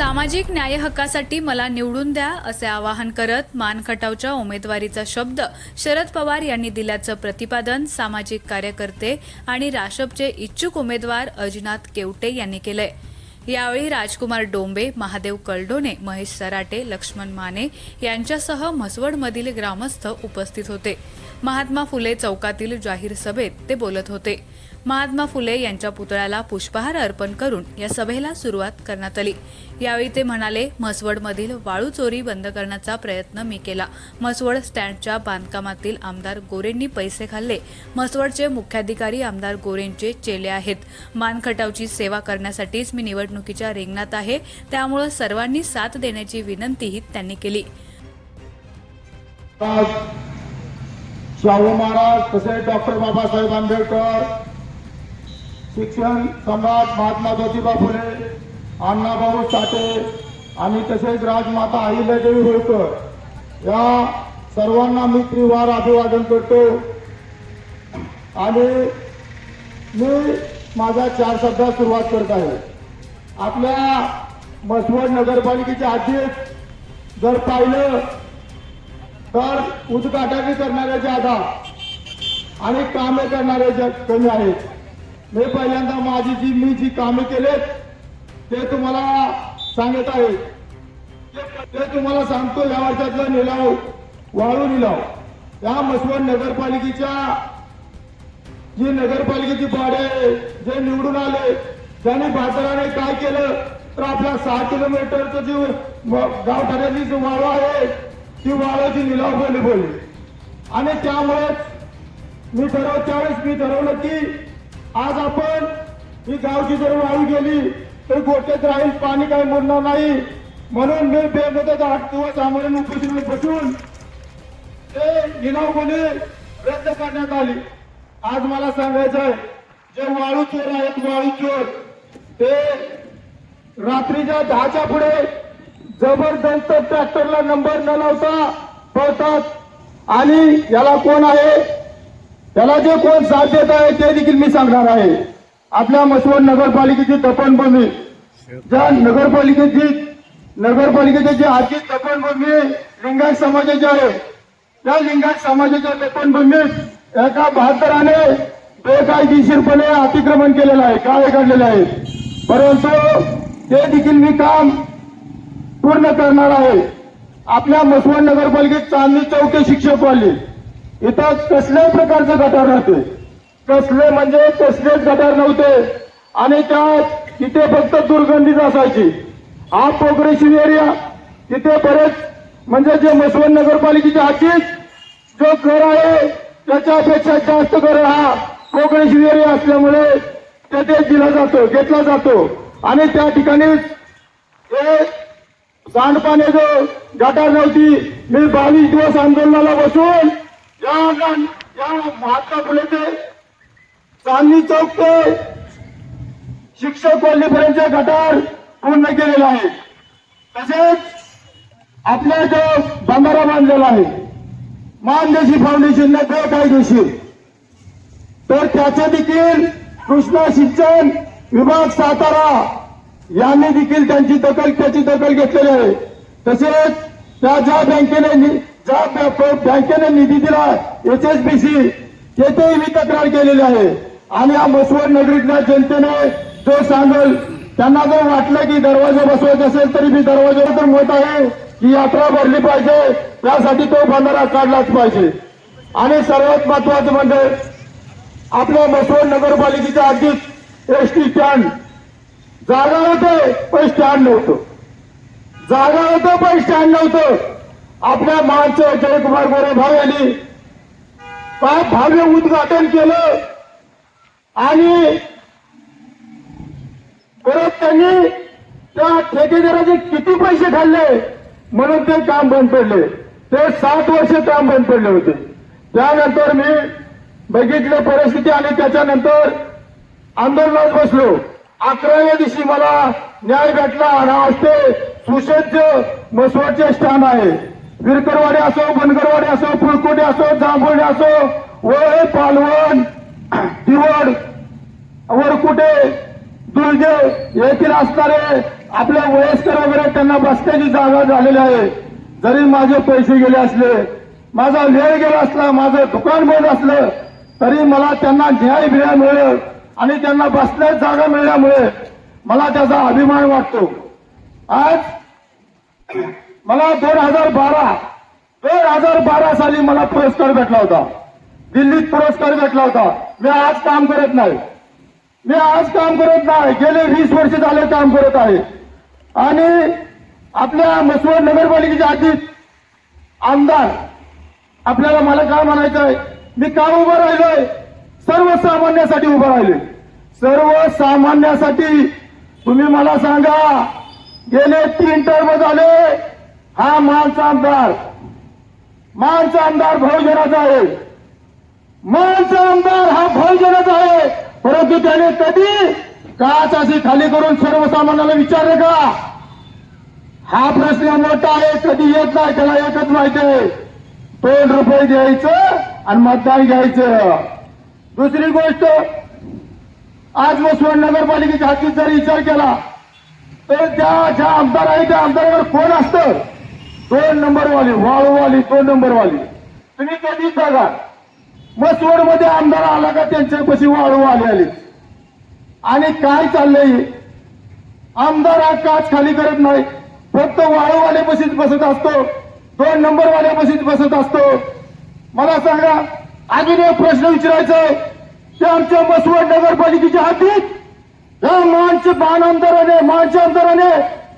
सामाजिक न्याय हक्कासाठी मला निवडून द्या असे आवाहन करत मानखटावच्या उमेदवारीचा शब्द शरद पवार यांनी दिल्याचं प्रतिपादन सामाजिक कार्यकर्ते आणि राशपचे इच्छुक उमेदवार अजिनाथ केवटे यांनी केलंय. यावेळी राजकुमार डोंबे महादेव कलडोने महेश सराटे लक्ष्मण माने यांच्यासह म्हसवडमधील ग्रामस्थ उपस्थित होते. महात्मा फुले चौकातील जाहीर सभेत ते बोलत होते. महात्मा फुले यांच्या पुतळ्याला पुष्पहार अर्पण करून या सभेला सुरुवात करण्यात आली. यावेळी ते म्हणाले म्हसवडमधील वाळू चोरी बंद करण्याचा प्रयत्न मी केला. म्हसवड स्टँडच्या बांधकामातील आमदार गोरेंनी पैसे खाल्ले. म्हसवडचे मुख्याधिकारी आमदार गोरेंचे चेले आहेत. मानखटावची सेवा करण्यासाठीच मी निवडणुकीच्या रिंगणात आहे. त्यामुळे सर्वांनी साथ देण्याची विनंतीही त्यांनी केली. शाहू महाराज तसेच डॉक्टर बाबासाहेब आंबेडकर शिक्षण सम्राट महात्मा ज्योतिबा फुले अण्णाभाऊ साठे आणि तसेच राजमाता अहिल्यादेवी होळकर या सर्वांना मी त्रिवार अभिवादन करतो. आणि मी माझ्या चार शब्दात सुरुवात करत आहे. आपल्या मसवड नगरपालिकेच्या अध्यक्ष जर पाहिलं तर उद्घाटन करणाऱ्याच्या आधा आणि कामे करणाऱ्याच्या कमी आहेत. मी पहिल्यांदा माझी जी मी जी कामे केलेत ते तुम्हाला सांगत आहे. ते- तुम्हाला सांगतो या वर्षातला निलाव वाळू निलाव. या मसवड नगरपालिकेच्या जी नगरपालिकेची बॉडी आहे जे निवडून आले त्यांनी भाजराने काय केलं? तर आपल्या सहा किलोमीटरचं जी गाव ठाण्याची जी वाळू आहे ती वाळूची निलाव बोलली बोलली आणि त्यामुळेच मी ठरव त्यावेळेस मी ठरवलं की आज आपण ही गावची जर वाळू गेली तर गोट्यात राहील पाणी काही मुरणार नाही. म्हणून मी बेमदत आठ दिवस आम्हाला उपोषणात बसून ते निलाव बोली रद्द करण्यात आली. आज मला सांगायचं आहे जे वाळू चोर आहेत वाळू चोर ते रात्रीच्या दहाच्या पुढे जबरदस्त ट्रॅक्टरला नंबर न लावता पळतात. आणि याला कोण आहे? त्याला जे कोण साथ देत आहे ते देखील मी सांगणार आहे. आपल्या मसवड नगरपालिकेची दफनभूमी ज्या नगरपालिकेची नगरपालिकेची जी आजची दफनभूमी लिंगायत समाजाची आहे त्या लिंगायत समाजाच्या दफनभूमीत एका बहात्तराने बेकायदेशीरपणे अतिक्रमण केलेलं आहे काय काढलेलं आहे. परंतु ते देखील मी काम पूर्ण करणार आहे. आपल्या मसवड नगरपालिकेत चांदणी चौके शिक्षक वाले इथं कसल्याच प्रकारचं गटार नव्हते. कसले म्हणजे कसलेच गटार नव्हते. आणि त्या तिथे फक्त दुर्गंधीच असायची. हा प्रोग्रेसिव्ह एरिया तिथे बरेच म्हणजे जे मसवड नगरपालिकेच्या हातीत जो घर आहे त्याच्यापेक्षा जास्त घर हा प्रोग्रेसिव्ह एरिया असल्यामुळे तेथे दिला जातो घेतला जातो. आणि त्या ठिकाणी हे सांडपाणी जो गटार नव्हती. मी बावीस दिवस आंदोलनाला बसून या या महात्मा फुलेचे चांदणी चौक ते शिक्षक कॉलनीपर्यंतचे गटार पूर्ण केलेला आहे. तसेच आपला जो बंधारा बांधलेला आहे. मानदेशी फाउंडेशन बेकायदेशीर तर त्याचे देखील कृष्णा सिंचन विभाग सातारा यांनी देखील त्यांची दखल त्याची दखल घेतलेली आहे. तसेच त्या ज्या बँकेने ज्या बँकेने निधी दिला एच एस बी सी तेथेही मी तक्रार केलेली आहे. आणि या मसवड नगरीतल्या जनतेने जो सांगल त्यांना जर वाटलं की दरवाजा बसवायचा असेल तरी मी दरवाजावर तर मत आहे की यात्रा भरली पाहिजे त्यासाठी तो बंधारा काढलाच पाहिजे. आणि सर्वात महत्वाचं म्हणजे आपल्या मसवड नगरपालिकेच्या आधीच एस टी स्टँड. जागा होते पण स्टँड नव्हतं. जागा होतं पण स्टँड नव्हतं. आपल्या मानचे जयकुमार गोरे भाऊ यांनी काय भव्य उद्घाटन केलं. आणि परत त्यांनी त्या ठेकेदाराचे किती पैसे खाल्ले म्हणून ते काम बंद पडले. ते सात वर्ष काम बंद पडले होते. त्यानंतर मी बघितलं परिस्थिती आणि त्याच्यानंतर आंदोलनात बसलो. अकराव्या दिवशी मला न्याय भेटला आणि आज सुसज्ज मसवाचे स्थान आहे. विरकरवाडी असो बनगरवाडी असो फुलकोटी असो जांभोळी असो वळे पालवण दिवड वरकुटे दुर्गे येथील असणारे आपल्या वयस्कर वगैरे त्यांना बसण्याची जागा झालेली आहे. जरी माझे पैसे गेले असले माझा वेळ गेला असला माझं दुकान बंद असलं तरी मला त्यांना न्याय बिळा मिळेल आणि त्यांना बसण्यास जागा मिळाल्यामुळे मला त्याचा अभिमान वाटतो. आज मला दोन हजार बारा दोन हजार बारा साली मला पुरस्कार भेटला होता. दिल्लीत पुरस्कार भेटला होता. मी आज काम करत नाही. मी आज काम करत नाही. गेले वीस वर्ष झाले काम करत आहे. आणि आपल्या मसवड नगरपालिकेच्या आधीत आमदार आपल्याला मला काय म्हणायचं आहे? मी का उभं राहिलोय? सर्वसामान्यासाठी उभं राहिले सर्वसामान्यासाठी. तुम्ही मला सांगा गेले तीन टर्म झाले हा मानचा आमदार. मानचा आमदार बहुजनाचा आहे. मानचा आमदार हा बहुजनाचा आहे. परंतु त्याने कधी काच अशी खाली करून सर्वसामान्याला विचारलं का? हा प्रश्न मोठा आहे. कधी येत नाही त्याला एकच माहिती आहे. दोन रुपये द्यायचं आणि मतदान घ्यायचं. दुसरी गोष्ट आज मसवड नगरपालिकेच्या हातीत जर विचार केला तर त्या ज्या आमदार आहे त्या आमदारावर कोण असतं? दोन नंबरवाली वाळूवाली दोन नंबरवाली. तुम्ही कधी बघा मसवडमध्ये आमदार आला का त्यांच्यापाशी वाळू आले? आले आणि काय चाललंय आमदार हा काच खाली करत नाही. फक्त वाळूवाले बशीत बसत असतो. दोन नंबरवाल्या बशीत बसत असतो. मला सांगा अजून एक प्रश्न विचारायचा आहे. की आमच्या मसवड नगरपालिकेच्या हातीत? या मानचे बाण आमदाराने मानच्या आमदाराने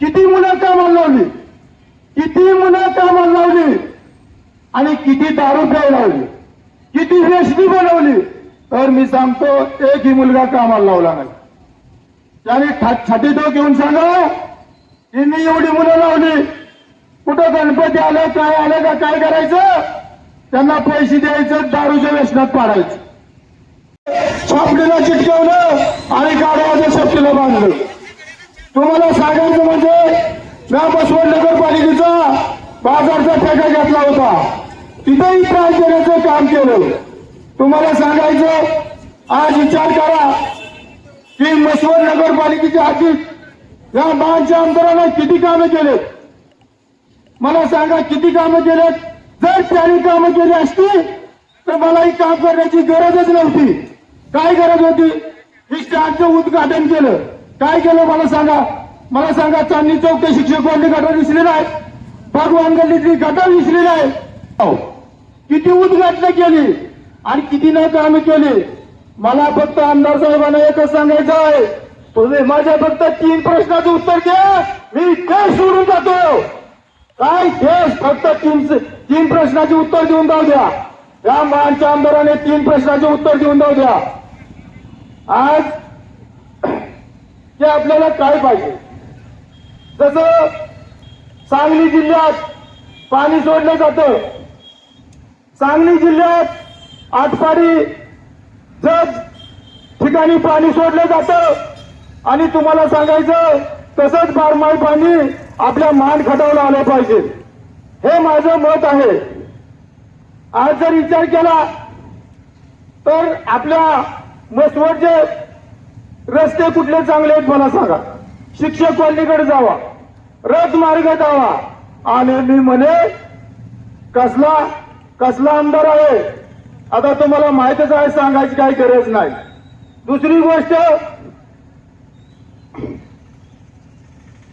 किती मुलं कामाला लावली? किती मुलं कामाला लावली? आणि किती दारू प्याय लावली किती रेशमी बनवली? तर मी सांगतो एकही मुलगा कामाला लावला नाही. त्याने छाटी छाती तो घेऊन सांगा तिने एवढी मुलं लावली. कुठं गणपती आलं काय आलं का काय करायचं? त्यांना पैसे द्यायचं दारूच्या व्यसनात पाडायचं. छापडीला चिटकवलं आणि गाड्याच्या सेफ्टीला बांधलं. तुम्हाला सांगायचं म्हणजे म्या बसवड नगरपालिकेचा बाजारचा ठेका घेतला होता. तिथेही त्रास देण्याचं काम केलं. तुम्हाला सांगायचं आज विचार करा की मसवड नगरपालिकेच्या हातीत या मानच्या आमदारांना किती कामं केलेत? मला सांगा किती कामं केलेत? जर त्यांनी कामं केली असती तर मला ही काम करण्याची गरजच नव्हती. काय गरज होती? ही स्टँडचं उद्घाटन केलं. काय केलं मला सांगा? मला सांगा चांदणी चौक ते शिक्षक कॉलनी गटर दिसली नाही? भगवान गल्लीतली गटर दिसली नाही? हो. किती उद्घाटन केली आणि किती न कामे केली? मला फक्त आमदार साहेबांना एकच सांगायचं आहे. तुम्ही माझ्या फक्त तीन प्रश्नाचं उत्तर द्या. मी देश सोडून जातो. काय देश? फक्त तीन तीन प्रश्नाचे उत्तर देऊन जाऊ द्या. या मानच्या आमदाराने तीन प्रश्नाचे उत्तर देऊन जाऊ द्या. आज ते आपल्याला काय पाहिजे? जसं सांगली जिल्ह्यात पाणी सोडलं जातं सांगली जिल्ह्यात आटपाडी जग ठिकाणी पाणी सोडलं जातं. आणि तुम्हाला सांगायचं तसंच बारमाही पाणी आपल्या मान खटावला आलं पाहिजे. हे माझं मत आहे. आज जर विचार केला तर आपल्या मसवडचे रस्ते कुठले चांगले आहेत मला सांगा. शिक्षक कॉलनीकडे जावा. रथ मार्ग जावा. आणि मी म्हणे कसला कसला आमदार आहे? आता तुम्हाला माहितच आहे सांगायची काही गरज नाही. दुसरी गोष्ट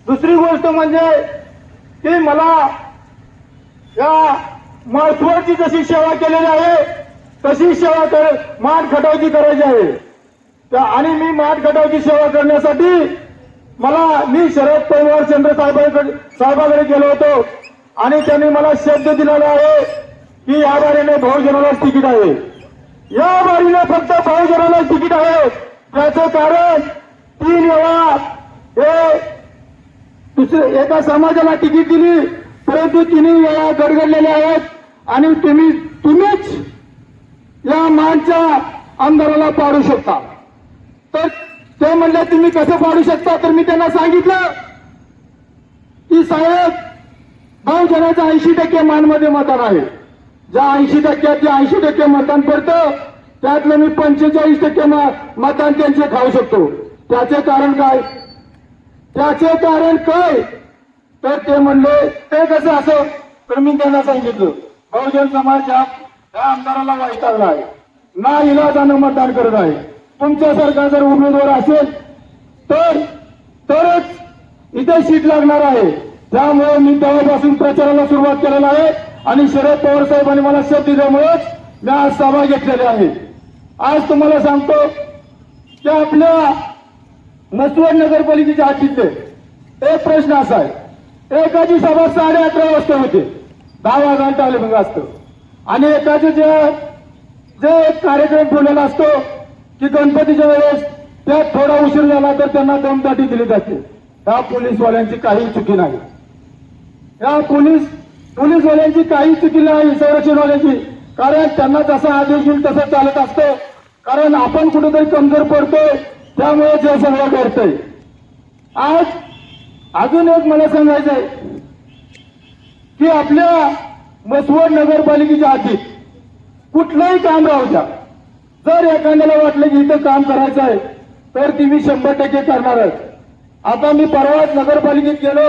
दुसरी गोष्ट म्हणजे की मला या महत्वाची जशी सेवा केलेली आहे तशी सेवा कर माठ खटावची करायची आहे. त्या आणि मी माठ खटावची सेवा करण्यासाठी मला मी शरद पवार चंद्र साहेबांकडे साहेबांकडे गेलो होतो. आणि त्यांनी मला शब्द दिलेला आहे की या बारीने बहुजनालाच तिकीट आहे. या बारीने फक्त बहुजनालाच तिकीट आहे. त्याचं कारण तीन वेळा हे दुसरे एका समाजाला तिकीट दिली परंतु तिन्ही वेळा गडगडलेल्या आहेत. आणि तुम्ही तुम्हीच या मानच्या आमदाराला पाडू शकता. तर ते म्हणले तुम्ही कसं पाडू शकता? तर मी त्यांना सांगितलं की साहेब बहुजनाचं ऐंशी टक्के मानमध्ये मतदान आहे. ज्या ऐंशी टक्क्यात जे ऐंशी टक्के मतदान पडतं त्यातलं मी पंचेचाळीस टक्के मतदान त्यांचे खाऊ शकतो. त्याचे कारण काय? त्याचे कारण काय? तर ते म्हणले ते कसं असं? तर मी त्यांना सांगितलं बहुजन समाज त्या आमदाराला वैतागला आहे. ना इलाजानं मतदान करत आहे. तुमच्यासारखा जर उमेदवार असेल तर तरच इथे सीट लागणार आहे. त्यामुळे मी तेव्हापासून प्रचाराला सुरुवात केलेला आहे आणि शरद पवार साहेबांनी मला शब्द दिल्यामुळेच मी आज सभा घेतलेली आहे. आज तुम्हाला सांगतो की आपल्या नसवड नगरपालिकेच्या हद्दीतले एक प्रश्न असा आहे. एकाची सभा साडे अकरा वाजता होते. दहा वाजता मग असतं. आणि एकाचे जे जे एक कार्यक्रम ठेवलेला असतो की गणपतीच्या वेळेस त्यात थोडा उशीर झाला तर त्यांना दमदाटी दिली जाते. या पोलीसवाल्यांची काही चुकी नाही. या पोलीस पोलीसवाल्यांची काही चुकी नाही संरक्षणवाल्यांची. कारण त्यांना जसा आदेश येईल तसं चालत असतं. कारण आपण कुठेतरी कमजोर पडतोय त्यामुळे जे सगळं करतोय आज अजून एक मला सांगायचं आहे की आपल्या मसवड नगरपालिकेच्या आधी कुठलंही काम राहू द्या. जर एखाद्याला वाटलं की इथं काम करायचं आहे तर ती मी शंभर टक्के करणारच आता मी परवाच नगरपालिकेत गेलो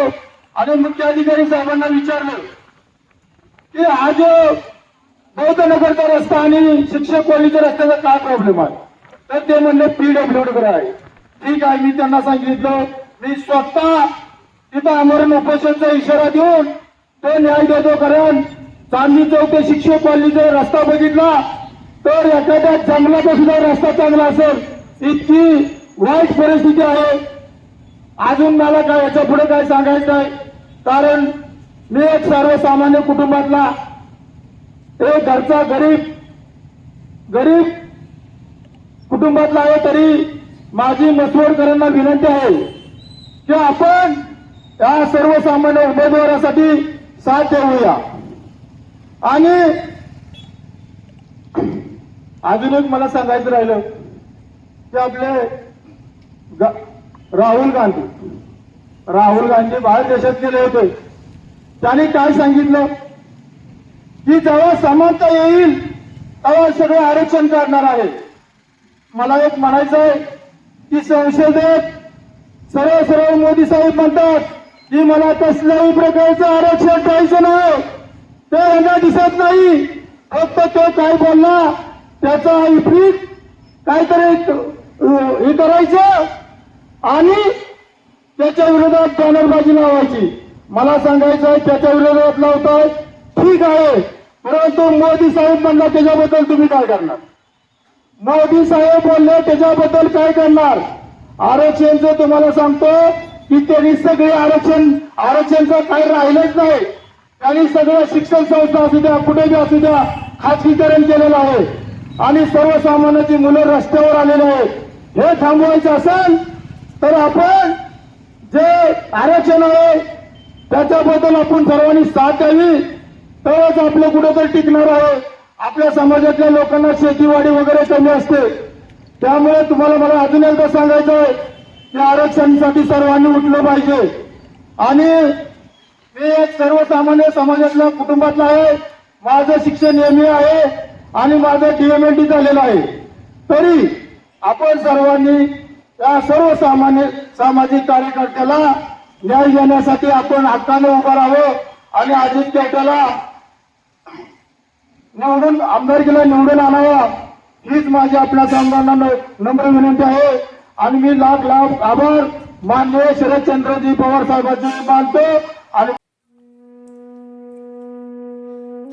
आणि मुख्य अधिकारी साहेबांना विचारलं की हा जो बौद्ध नगरचा रस्ता आणि शिक्षक कॉलनीच्या रस्त्याचा काय प्रॉब्लेम आहे? तर ते म्हणले पीडब्ल्यूडी आहे. ठीक आहे मी त्यांना सांगितलं मी स्वतः तिथं आमरण उपोषणचा इशारा देऊन तो न्याय देतो कारण चांदणी चौक ते शिक्षक कॉलनीचा रस्ता बघितला तर एखाद्या जंगलाचा सुद्धा रस्ता चांगला असेल इतकी वाईट परिस्थिती आहे. अजून मला काय याच्यापुढे काय सांगायचं आहे? कारण मी एक सर्वसामान्य कुटुंबातला एक घरचा गरीब गरीब कुटुंबातला आहे तरी माझी मसवडकरांना विनंती आहे की आपण या सर्वसामान्य उमेदवारासाठी साथ देऊया. आणि अजून एक मला सांगायचं राहिलं की आपले राहुल गांधी. राहुल गांधी बाहेर देशात गेले होते. त्यांनी काय सांगितलं? की जेव्हा समानता येईल तेव्हा सगळं आरक्षण काढणार आहे. मला एक म्हणायचं आहे की संसदेत सरळ सरळ मोदी साहेब म्हणतात की मला कसल्याही प्रकारचं आरक्षण द्यायचं नाही. ते यांना दिसत नाही. फक्त तो काय बोलला त्याचा विपरीत काहीतरी हे करायचं आणि त्याच्या विरोधात बॅनरबाजी लावायची. मला सांगायचं आहे त्याच्या विरोधात लावताय. ठीक आहे. परंतु मोदी साहेब म्हणला त्याच्याबद्दल तुम्ही काय करणार? मोदी साहेब बोलले त्याच्याबद्दल काय करणार? आरक्षणचं तुम्हाला सांगतो की त्यांनी सगळे आरक्षण आरक्षणचं काही राहिलंच नाही. त्यांनी सगळ्या शिक्षण संस्था असू द्या कुठे बी असू द्या खाजगीकरण केलेलं आहे. आणि सर्वसामान्याची मुलं रस्त्यावर आलेली आहेत. हे थांबवायचं असेल तर आपण जे आरक्षण आहे त्याच्याबद्दल आपण सर्वांनी साथ द्यावी. तरच आपलं कुठेतरी टिकणार आहे. आपल्या समाजातल्या लोकांना शेतीवाडी वगैरे कमी असते. त्यामुळे तुम्हाला मला अजून एकदा सांगायचं आहे की आरक्षणासाठी सर्वांनी उठलं पाहिजे. आणि मी एक सर्वसामान्य समाजातल्या कुटुंबातला आहे. माझं शिक्षण एम आहे. आणि माझं डीएमएलटी झालेलं आहे. तरी आपण सर्वांनी या सर्वसामान्य सामाजिक कार्यकर्त्याला न्याय देण्यासाठी आपण हक्काने उभं राहावं आणि अजित पेटाला निवडून आमदारकीला निवडून आणावा. हीच माझी आपल्या सर्वांना नम्र विनंती आहे. आणि मी लाख लाख आभार माननीय शरदचंद्रजी पवार साहेबांचे मानतो. आणि